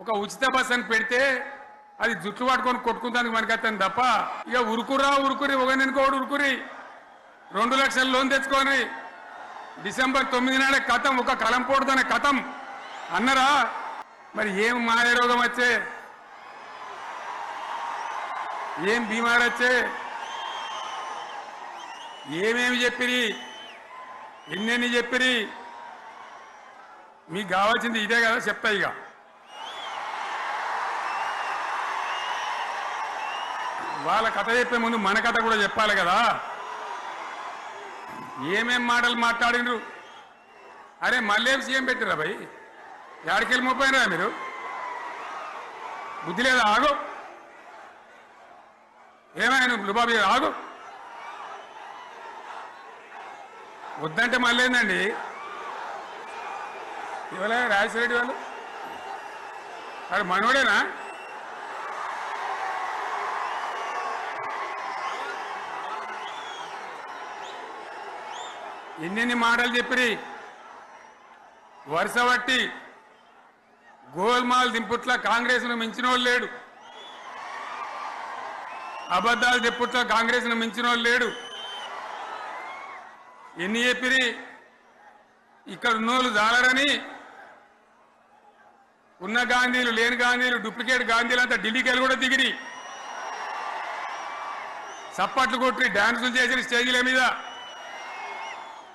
ఒక ఉచిత బస్ అని పెడితే అది జుట్లు పట్టుకొని కొట్టుకుందానికి మనకత్తాను తప్ప ఇక ఉరుకురా ఉరుకురి ఒక నెనుకోడు ఉరుకురి. రెండు లక్షల లోన్ తెచ్చుకొని డిసెంబర్ తొమ్మిది నాడే కథం ఒక కలం పోడుదనే కథం. అన్నరా మరి ఏం మాయ రోగం వచ్చే? ఏం బీమారు వచ్చే? ఏమేమి చెప్పిరి? ఎన్నెన్ని చెప్పిరి? మీకు కావాల్సింది ఇదే కదా చెప్తా ఇక. వాళ్ళ కథ చెప్పే ముందు మన కథ కూడా చెప్పాలి కదా? ఏమేం మాటలు మాట్లాడినరు? అరే మళ్ళీ సీఎం పెట్టిరా భయ్? ఎక్కడికెళ్ళి మోపోయినరా మీరు? బుద్ధి లేదా? ఆగు. ఏమైనా లుబాబీ ఆగు. వద్దంటే మళ్ళీ ఏందండి? ఇవాళ రాజశేఖరెడ్డి వాళ్ళు? వాడు మనోడేనా? ఎన్నెన్ని మాటలు చెప్పిరి? వరుస పట్టి గోల్మాల్ దింపుట్ల కాంగ్రెస్ను లేడు. అబద్ధాలు చెప్పుట్ల కాంగ్రెస్ను లేడు. ఎన్ని చెప్పిరి? ఇక్కడ ఉన్నోళ్ళు జాలరని ఉన్న గాంధీలు లేని గాంధీలు డూప్లికేట్ గాంధీలు అంతా ఢిల్లీకి వెళ్ళి కూడా దిగిరి. చప్పట్లు కొట్టి డ్యాన్సులు చేసిన స్టేజీల మీద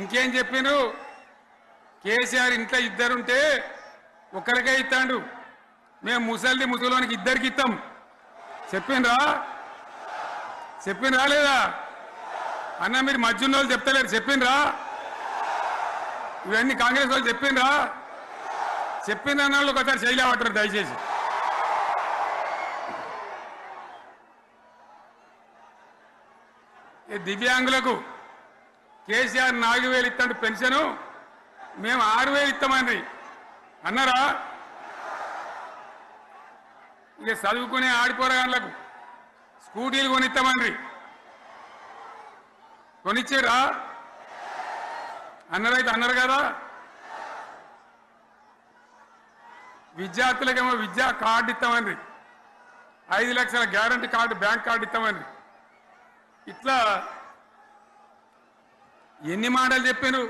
ఇంకేం చెప్పాను? కేసీఆర్ ఇంట్లో ఇద్దరుంటే ఒక్కరికే ఇస్తాడు. మేము ముసలిది ముసలోనికి ఇద్దరికి ఇస్తాం. చెప్పిండ్రా? చెప్పిండ్రా లేదా? అన్న మీరు మధ్యున్న వాళ్ళు చెప్తలేరు. చెప్పిండ్రా? ఇవన్నీ కాంగ్రెస్ వాళ్ళు చెప్పిండ్రా? చెప్పిన అన్న వాళ్ళు ఒకసారి చేయలేమంటారు దయచేసి దివ్యాంగులకు కేసీఆర్ నాలుగు వేలు ఇస్తాడు పెన్షను మేము ఆరు వేలు ఇస్తామండి అన్నారా? ఇక చదువుకునే ఆడిపోరగాళ్ళకు స్కూటీలు కొనిస్తామండి కొనిచ్చారా? అన్నరైతే అన్నారు కదా? విద్యార్థులకేమో విద్యా కార్డు ఇస్తామండి ఐదు లక్షల గ్యారంటీ కార్డు బ్యాంక్ కార్డు ఇస్తామండి ఇట్లా ఎన్ని మాటలు చెప్పాను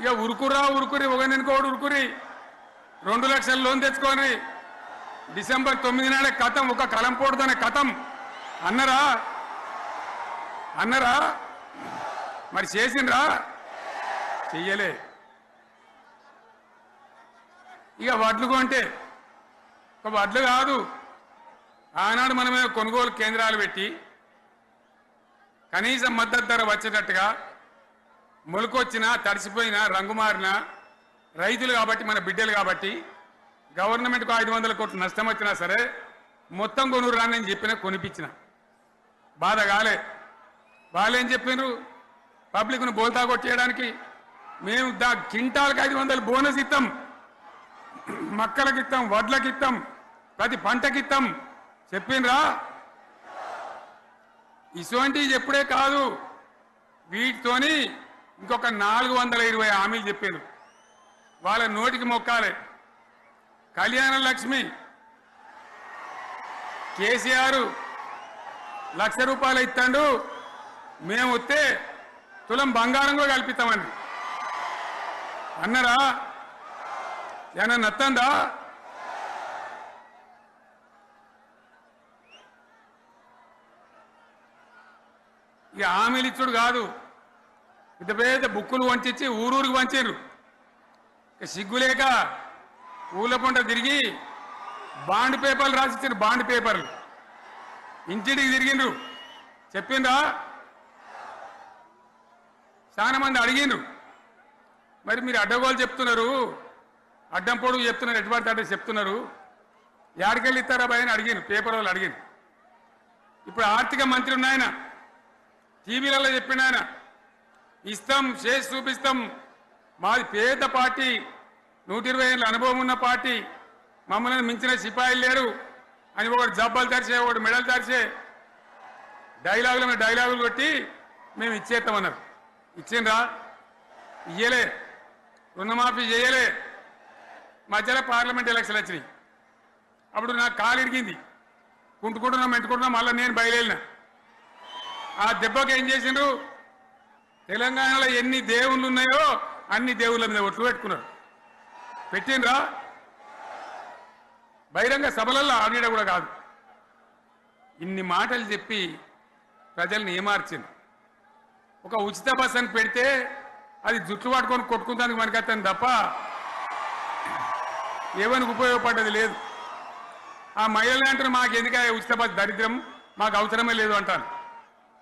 ఇక ఉరుకురా ఉరుకురి ఒక నెనుకోడు ఉరుకురి. రెండు లక్షల లోన్ తెచ్చుకొని డిసెంబర్ తొమ్మిది నాడే కథం ఒక కలం పోడుదనే కథం. అన్నరా? అన్నరా? మరి చేసిండ్రా? చెయ్యలే. ఇక వడ్లు కొంటే ఒక వడ్లు కాదు. ఆనాడు మనమే కొనుగోలు కేంద్రాలు పెట్టి కనీసం మద్దతు ధర వచ్చేటట్టుగా మొలకొచ్చినా తడిసిపోయినా రంగు మారినా రైతులు కాబట్టి మన బిడ్డలు కాబట్టి గవర్నమెంట్కు ఐదు వందల కోట్లు నష్టం వచ్చినా సరే మొత్తం కొనురు రాని నేను చెప్పిన కొనిపించిన. బాధ కాలే. వాళ్ళేం చెప్పిండ్రు పబ్లిక్ను బోల్తా కొట్టేయడానికి మేము దా కింటాలకు ఐదు వందలు బోనస్ ఇస్తాం మక్కలకి ఇస్తాం వడ్లకి ఇస్తాం ప్రతి పంటకి ఇస్తాం చెప్పిండ్రా ఇటువంటివి చెప్పుడే కాదు. వీటితోని ఇంకొక నాలుగు వందల ఇరవై హామీలు చెప్పారు వాళ్ళ నోటికి మొక్కాలి. కళ్యాణ లక్ష్మి కేసీఆర్ లక్ష రూపాయలు ఇస్తాడు మేము వస్తే తులం బంగారం కూడా కల్పిస్తామండి. అన్నరా ఏమన్నా నత్తందా? ఈ హామీలు ఇచ్చుడు కాదు. పెద్ద పెద్ద బుక్కులు వంచి ఊరూరికి వంచారు సిగ్గులేక ఊళ్ళ పంట తిరిగి బాండ్ పేపర్లు రాసిచ్చారు బాండ్ పేపర్లు. ఇంటింటికి తిరిగిండ్రు. చెప్పిండ్రా? చాలా మంది అడిగిండ్రు. మరి మీరు అడ్డగోలు చెప్తున్నారు. అడ్డం పొడుగు చెప్తున్నారు. ఎటువంటి అడ్డ చెప్తున్నారు? యాడికెళ్ళి ఇస్తారా భయ అని అడిగాను పేపర్ వాళ్ళు అడిగాను ఇప్పుడు ఆర్థిక మంత్రి ఉన్నాయన. టీవీలలో చెప్పిన ఆయన ఇస్తాం చేసి చూపిస్తాం మాది పేద పార్టీ నూట ఇరవై ఏళ్ళ అనుభవం ఉన్న పార్టీ మమ్మల్ని మించిన సిపాయిలు లేరు అని ఒకటి జబ్బలు తెరిచే ఒకటి మెడలు తెరిచే డైలాగుల మీద డైలాగులు కొట్టి మేము ఇచ్చేస్తామన్నారు. ఇచ్చిండ్రా? ఇయ్యలే. రుణమాఫీ చేయలే. మధ్యలో పార్లమెంట్ ఎలక్షన్ వచ్చినాయి. అప్పుడు నాకు కాలు ఇరిగింది. కుంటుకుంటున్నాం మెంటుకుంటున్నాం మళ్ళీ నేను బయలుదేరినా. ఆ దెబ్బకి ఏం చేసిండ్రు? తెలంగాణలో ఎన్ని దేవుళ్ళు ఉన్నాయో అన్ని దేవుళ్ళ మీద ఒట్లు పెట్టుకున్నారు. పెట్టిండ్రా? బహిరంగ సభలలో ఆడియడం కూడా కాదు. ఇన్ని మాటలు చెప్పి ప్రజల్ని ఏమార్చింది? ఒక ఉచిత బస్ అని పెడితే అది జుట్టు పట్టుకొని కొట్టుకుందానికి మనకత్తాను తప్ప ఏమనికి ఉపయోగపడ్డది లేదు. ఆ మహిళలు అంటారు మాకు ఎందుక ఉచిత బస్ దరిద్రం? మాకు అవసరమే లేదు అంటారు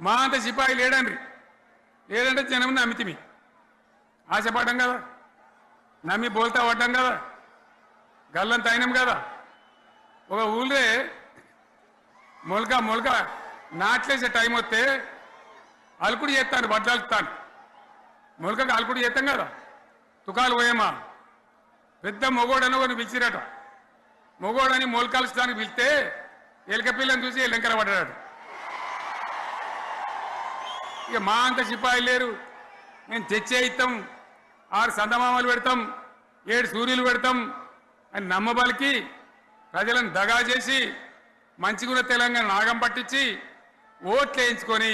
మా అంత సిపాయి లేడండి లేదంటే జనం నమ్మితిమి. ఆశపడ్డం కదా. నమ్మి బోల్తా పడ్డం కదా. గల్లం తగినం కదా. ఒక ఊళ్ళే మొలక మొలక నాట్లేసే టైం వస్తే అలుకుడు చేస్తాను బద్దలుతాను మొలకకు అలుకుడు చేస్తాం కదా. తుకాలు పోయేమా? పెద్ద మొగోడని ఒకరిని పిలిచిరట. మొగోడని మొలకలుస్తానికి పిలిస్తే ఎలక పిల్లని చూసి ఎలంకర పడ్డాడు. ఇక మా అంత సిపాయి లేరు. మేము తెచ్చే ఇస్తాం ఆరు సందమామలు పెడతాం ఏడు సూర్యులు పెడతాం అని నమ్మబలికి ప్రజలను దగా చేసి మంచిగున్న తెలంగాణ నాగం పట్టించి ఓట్లు వేయించుకొని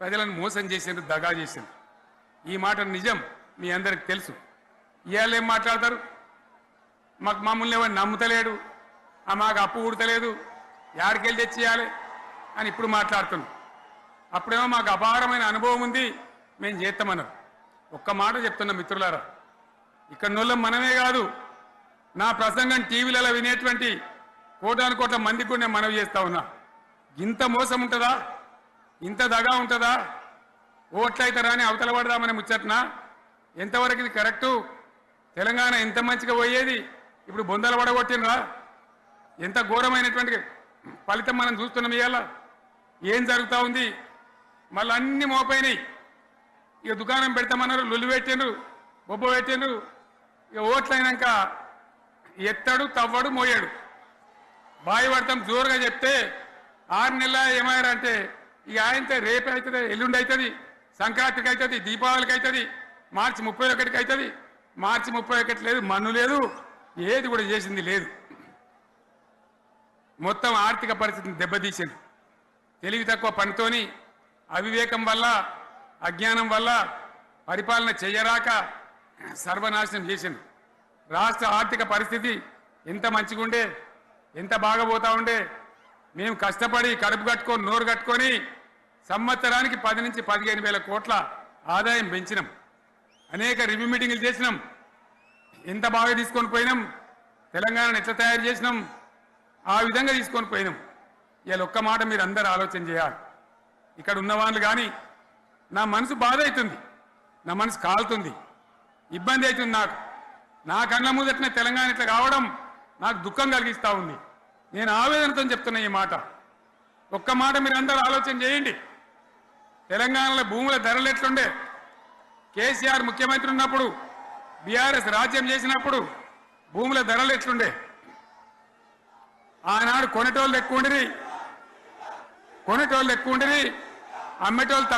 ప్రజలను మోసం చేసిండ్రు దగా చేసిండ్రు ఈ మాట నిజం మీ అందరికి తెలుసు. ఇవాళ ఏం మాట్లాడతారు? మాకు మమ్మల్ని ఎవరు నమ్ముతలేడు ఆ మాకు అప్పు ఉడతలేదు యాడికెళ్ళి తెచ్చియాలి అని ఇప్పుడు మాట్లాడుతున్నాం. అప్పుడేమో మాకు అపారమైన అనుభవం ఉంది మేము చేస్తామన్నారు. ఒక్క మాట చెప్తున్నా మిత్రులారా ఇక్కడ నోళ్ళం మనమే కాదు నా ప్రసంగం టీవీలలో వినేటువంటి కోటాను కోట్ల మందికి కూడా నేను మనవి చేస్తా ఉన్నా. ఇంత మోసం ఉంటుందా? ఇంత దగా ఉంటుందా? ఓట్లయితే రాని అవతల పడదామని ముచ్చట్నా? ఎంతవరకు ఇది కరెక్టు? తెలంగాణ ఎంత మంచిగా పోయేది? ఇప్పుడు బొందలు పడగొట్టినరా ఎంత ఘోరమైనటువంటి ఫలితం మనం చూస్తున్నాం ఇవాళ. ఏం జరుగుతూ ఉంది? మళ్ళీ అన్ని మోపైనాయి. ఇక దుకాణం పెడతామన్నారు లొల్లు పెట్టిండ్రు బొబ్బ పెట్టినరు ఇక ఓట్లు అయినాక ఎత్తాడు తవ్వడు మోయాడు. బాయి పడతాం జోరుగా చెప్తే ఆరు నెలల ఏమయ్యారంటే ఇక ఆయనతో రేపు అవుతుంది ఎల్లుండి అవుతుంది సంక్రాంతికి అవుతుంది దీపావళికి అవుతుంది మార్చి ముప్పై ఒకటికి అవుతుంది. మార్చి ముప్పై ఒకటి లేదు మన్ను లేదు ఏది కూడా చేసింది లేదు. మొత్తం ఆర్థిక పరిస్థితిని దెబ్బతీసింది. తెలివి తక్కువ పనితోని అవివేకం వల్ల అజ్ఞానం వల్ల పరిపాలన చేయరాక సర్వనాశనం చేసింది రాష్ట్ర ఆర్థిక పరిస్థితి ఎంత మంచిగుండే ఎంత బాగా పోతా ఉండే మేము కష్టపడి కడుపు కట్టుకొని నోరు కట్టుకొని సంవత్సరానికి పది నుంచి పదిహేను వేల కోట్ల ఆదాయం పెంచినాం. అనేక రివ్యూ మీటింగ్లు చేసినాం. ఎంత బాగా తీసుకొని పోయినాం? తెలంగాణను ఎట్లా తయారు చేసినాం? ఆ విధంగా తీసుకొని పోయినాం. ఇవాళ ఒక్క మాట మీరు అందరూ ఆలోచన చేయాలి. ఇక్కడ ఉన్న వాళ్ళు కానీ నా మనసు బాధ అవుతుంది నా మనసు కాలుతుంది ఇబ్బంది అవుతుంది నాకు. నా కళ్ళ ముదట్న తెలంగాణ ఇట్లా కావడం నాకు దుఃఖం కలిగిస్తూ ఉంది. నేను ఆవేదనతో చెప్తున్నా ఈ మాట. ఒక్క మాట మీరు అందరూ ఆలోచన చేయండి. తెలంగాణలో భూముల ధరలు ఎట్లుండే? కేసీఆర్ ముఖ్యమంత్రి ఉన్నప్పుడు బీఆర్ఎస్ రాజ్యం చేసినప్పుడు భూముల ధరలు ఎట్లుండే? ఆనాడు కొనేటోళ్ళు ఎక్కువ ఉండిరి కొనేటోళ్ళు ఎక్కువ ఉండిరి అమ్మేటోళ్ళు తక్కువ